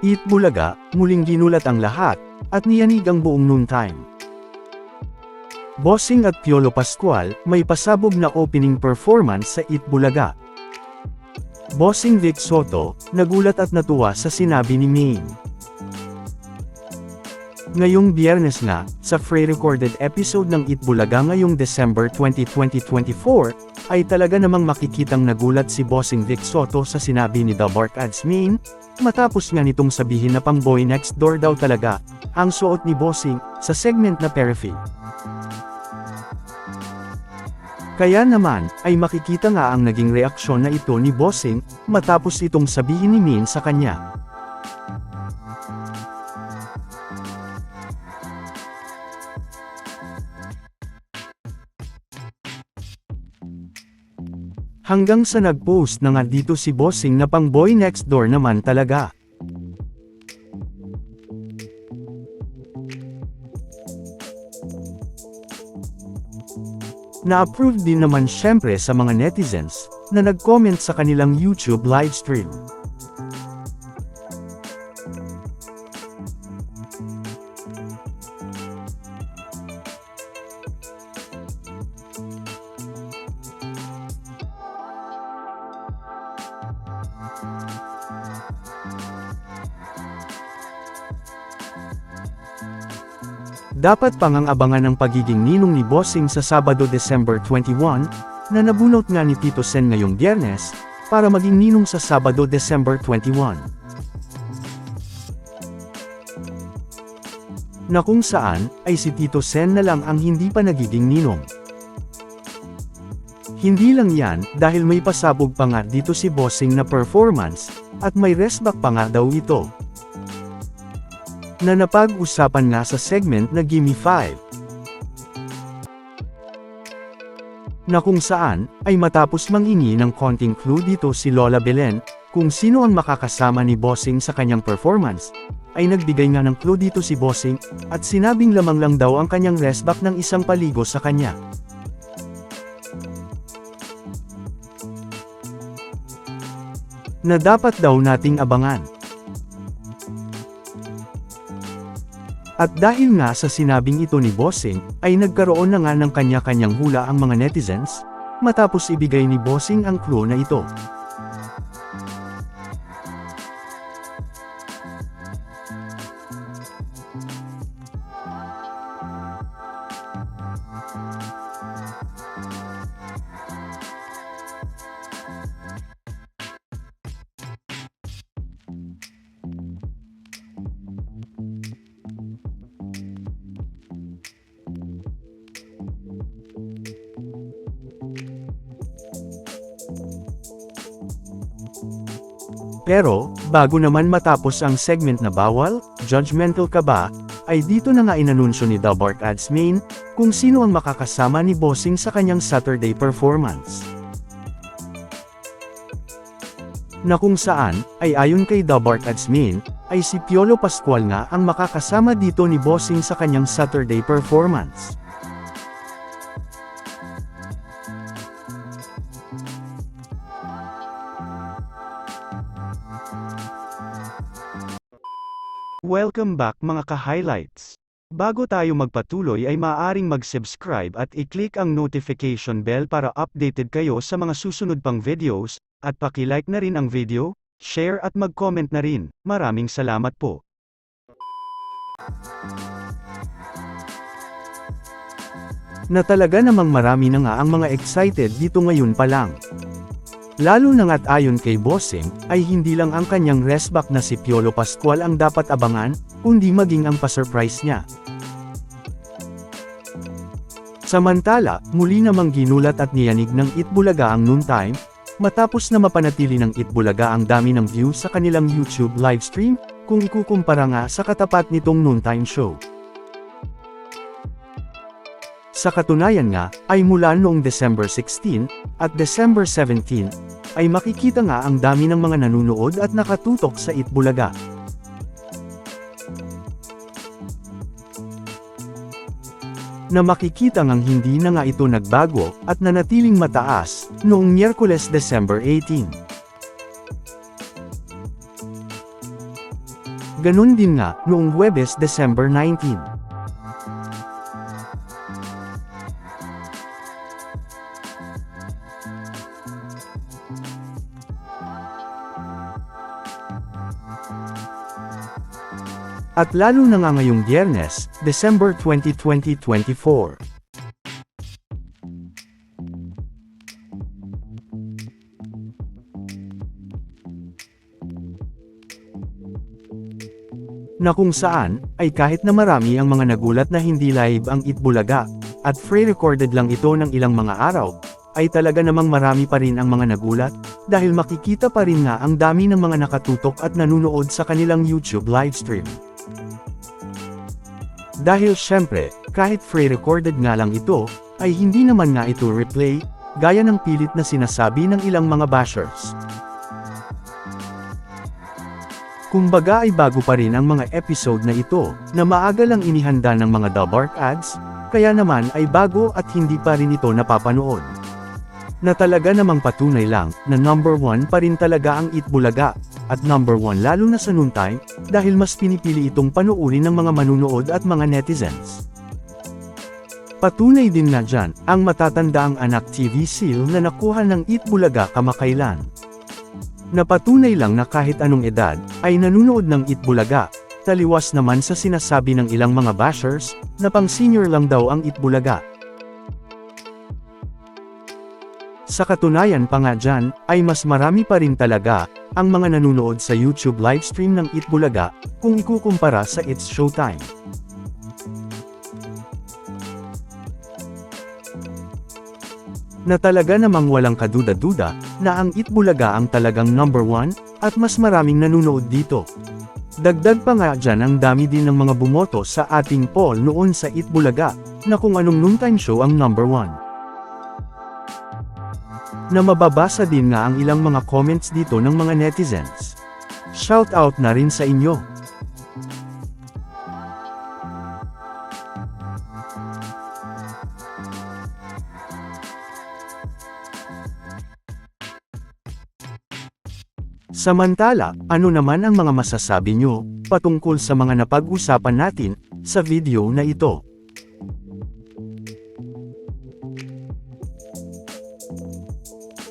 Eat Bulaga, muling ginulat ang lahat, at niyanig ang buong noontime. Bossing at Piolo Pascual, may pasabog na opening performance sa Eat Bulaga. Bossing Vic Soto, nagulat at natuwa sa sinabi ni Maine. Ngayong biyernes nga, sa pre-recorded episode ng Eat Bulaga ngayong December 20, 2024, ay talaga namang makikitang nagulat si Bossing Vic Soto sa sinabi ni The Bark Ads Main, matapos nga nitong sabihin na pang boy next door daw talaga, ang suot ni Bossing, sa segment na Perifee. Kaya naman, ay makikita nga ang naging reaksyon na ito ni Bossing, matapos itong sabihin ni Min sa kanya. Hanggang sa nag-post na nga dito si Bossing na pang boy next door naman talaga. Na-approve din naman syempre sa mga netizens, na nag-comment sa kanilang YouTube livestream. Dapat pang ang abangan ang pagiging ninong ni Bossing sa Sabado December 21, na nabunot nga ni Tito Sen ngayong biyernes, para maging ninong sa Sabado December 21. Na kung saan, ay si Tito Sen na lang ang hindi pa nagiging ninong. Hindi lang yan, dahil may pasabog pa nga dito si Bossing na performance, at may restback pa nga daw ito na napag-usapan nga sa segment na Gimme 5. Na kung saan, ay matapos mangingi ng konting clue dito si Lola Belen, kung sino ang makakasama ni Bossing sa kanyang performance, ay nagbigay nga ng clue dito si Bossing, at sinabing lamang lang daw ang kanyang restback ng isang paligo sa kanya. Na dapat daw nating abangan. At dahil nga sa sinabing ito ni Bossing, ay nagkaroon na nga ng kanya-kanyang hula ang mga netizens, matapos ibigay ni Bossing ang clue na ito. Pero, bago naman matapos ang segment na bawal, judgmental ka ba, ay dito na nga inanunsyo ni The Bark Ads Main, kung sino ang makakasama ni Bossing sa kanyang Saturday performance. Na kung saan, ay ayon kay The Bark Ads Main, ay si Piolo Pascual nga ang makakasama dito ni Bossing sa kanyang Saturday performance. Welcome back mga ka-highlights. Bago tayo magpatuloy ay maaaring mag-subscribe at i-click ang notification bell para updated kayo sa mga susunod pang videos, at paki-like na rin ang video, share at mag-comment na rin. Maraming salamat po. Na talaga namang marami na nga ang mga excited dito ngayon pa lang. Lalo na nga't ayon kay Bossing, ay hindi lang ang kanyang restback na si Piolo Pascual ang dapat abangan, kundi maging ang pa-surprise niya. Samantala, muli namang ginulat at niyanig ng Itbulaga ang noontime, matapos na mapanatili ng Itbulaga ang dami ng views sa kanilang YouTube livestream, kung ikukumpara nga sa katapat nitong noontime show. Sa katunayan nga, ay mula noong December 16, at December 17, ay makikita nga ang dami ng mga nanunood at nakatutok sa Itbulaga. Na makikita ngang hindi na nga ito nagbago, at nanatiling mataas, noong Miyerkules December 18. Ganun din nga, noong Huwebes December 19. At lalo na nga ngayong Biyernes, December 20, 2024. na kung saan, ay kahit na marami ang mga nagulat na hindi live ang Itbulaga, at free-recorded lang ito ng ilang mga araw, ay talaga namang marami pa rin ang mga nagulat, dahil makikita pa rin nga ang dami ng mga nakatutok at nanunood sa kanilang YouTube livestream. Dahil syempre, kahit free-recorded nga lang ito, ay hindi naman nga ito replay, gaya ng pilit na sinasabi ng ilang mga bashers. Kumbaga ay bago pa rin ang mga episode na ito, na maaga lang inihanda ng mga Dabark ads, kaya naman ay bago at hindi pa rin ito napapanood. Na talaga namang patunay lang, na number 1 pa rin talaga ang Itbulaga, at number 1 lalo na sa noontime, dahil mas pinipili itong panuuri ng mga manunood at mga netizens. Patunay din na dyan, ang matatanda ang anak TV seal na nakuha ng Itbulaga kamakailan. Napatunay lang na kahit anong edad, ay nanunood ng Itbulaga, taliwas naman sa sinasabi ng ilang mga bashers, na pang senior lang daw ang Itbulaga. Sa katunayan pa nga dyan, ay mas marami pa rin talaga, ang mga nanunood sa YouTube livestream ng Itbulaga, kung ikukumpara sa It's Showtime. na talaga namang walang kaduda-duda, na ang Itbulaga ang talagang number one, at mas maraming nanunood dito. Dagdag pa nga dyan ang dami din ng mga bumoto sa ating poll noon sa Itbulaga, na kung anong noontime show ang number one. Na mababasa din nga ang ilang mga comments dito ng mga netizens. Shout out na rin sa inyo. Samantala, ano naman ang mga masasabi nyo, patungkol sa mga napag-usapan natin, sa video na ito?